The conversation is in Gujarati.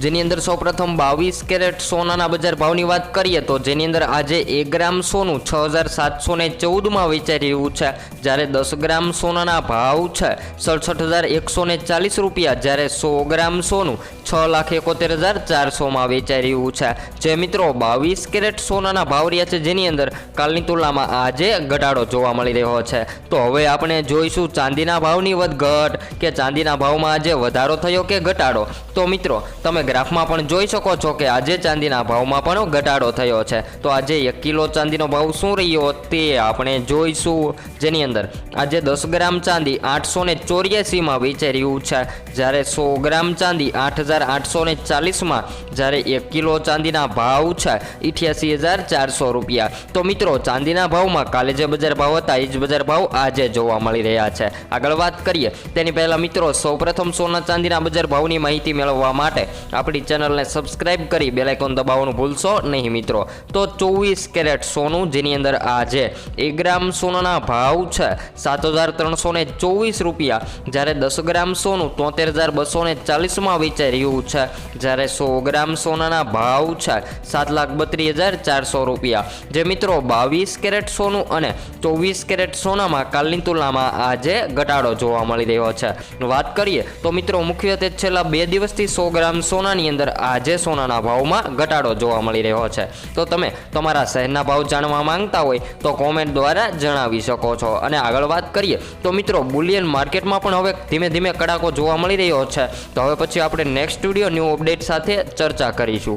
જેની અંદર સૌપ્રથમ બાવીસ કેરેટ સોનાના બજાર ભાવની વાત કરીએ તો જેની અંદર આજે એક ગ્રામ સોનું છ હજાર સાતસો ને ચૌદમાં વેચાઈ રહ્યું છે. જ્યારે દસ ગ્રામ સોનાના ભાવ છે સડસઠ હજાર એકસો ને ચાલીસ રૂપિયા, જ્યારે સો ગ્રામ સોનું છ લાખ એકોતેર હજાર ચારસોમાં વેચાઈ રહ્યું છે. જે મિત્રો બાવીસ કેરેટ સોનાના ભાવ રહ્યા છે, જેની અંદર કાલની તુલનામાં આજે ઘટાડો જોવા મળી રહ્યો છે. તો હવે આપણે જોઈશું ચાંદીના ભાવની વધઘટ કે ચાંદીના ભાવમાં આજે વધારો થયો કે ઘટાડો? તો મિત્રો, તમે ગ્રાફમાં પણ જોઈ શકો છો કે આજે ચાંદીના ભાવમાં પણ ઘટાડો થયો છે. તો આજે એક કિલો ચાંદીનો ભાવ શું રહ્યો તે આપણે જોઈશું. જેની અંદર આજે દસ ગ્રામ ચાંદી આઠસો ને ચોર્યાસીમાં વેચાઈ છે. જ્યારે સો ગ્રામ ચાંદી આઠ હજાર આઠસો ને ચાલીસમાં જ્યારે એક કિલો ચાંદીના ભાવ છે ઇઠ્યાસી હજાર ચારસો રૂપિયા. તો મિત્રો, ચાંદીના ભાવમાં કાલે જે બજાર ભાવ હતા, એ જ બજાર ભાવ આજે જોવા મળી રહ્યા છે. આગળ વાત કરીએ. તેની પહેલાં મિત્રો, સૌપ્રથમ સોના ચાંદીના બજાર ભાવની માહિતી મેળવવા માટે આપણી ચેનલને સબસ્ક્રાઇબ કરી બેલાઇકોન દબાવવાનું ભૂલશો નહીં મિત્રો. તો ચોવીસ કેરેટ સોનું, જેની અંદર આજે એક ગ્રામ સોનાના ભાવ છે સાત હજાર ત્રણસો ને ચોવીસ રૂપિયા. જ્યારે દસ ગ્રામ સોનું તોતેર હજાર બસો ને ચાલીસમાં વેચાઈ રહ્યું છે. જ્યારે સો ગ્રામ સોનાના ભાવ છે સાત લાખ બત્રીસ હજાર ચારસો રૂપિયા. જે મિત્રો બાવીસ કેરેટ સોનું અને ચોવીસ કેરેટ સોનામાં કાલની તુલનામાં આજે ઘટાડો જોવા મળી રહ્યો છે. વાત કરીએ તો મિત્રો મુખ્યત્વે છેલ્લા બે દિવસથી સો ગ્રામ સોનાની અંદર આજે સોનાના ભાવમાં ઘટાડો જોવા મળી રહ્યો છે. તો તમે તમારા શહેરના ભાવ જાણવા માંગતા હોય તો કોમેન્ટ દ્વારા જણાવી શકો છો. અને આગળ વાત કરીએ તો મિત્રો બુલિયન માર્કેટમાં પણ હવે ધીમે ધીમે કડાકો જોવા મળી રહ્યો છે. તો હવે પછી આપણે નેક્સ્ટ સ્ટુડિયો ન્યૂ અપડેટ સાથે ચર્ચા કરીશું.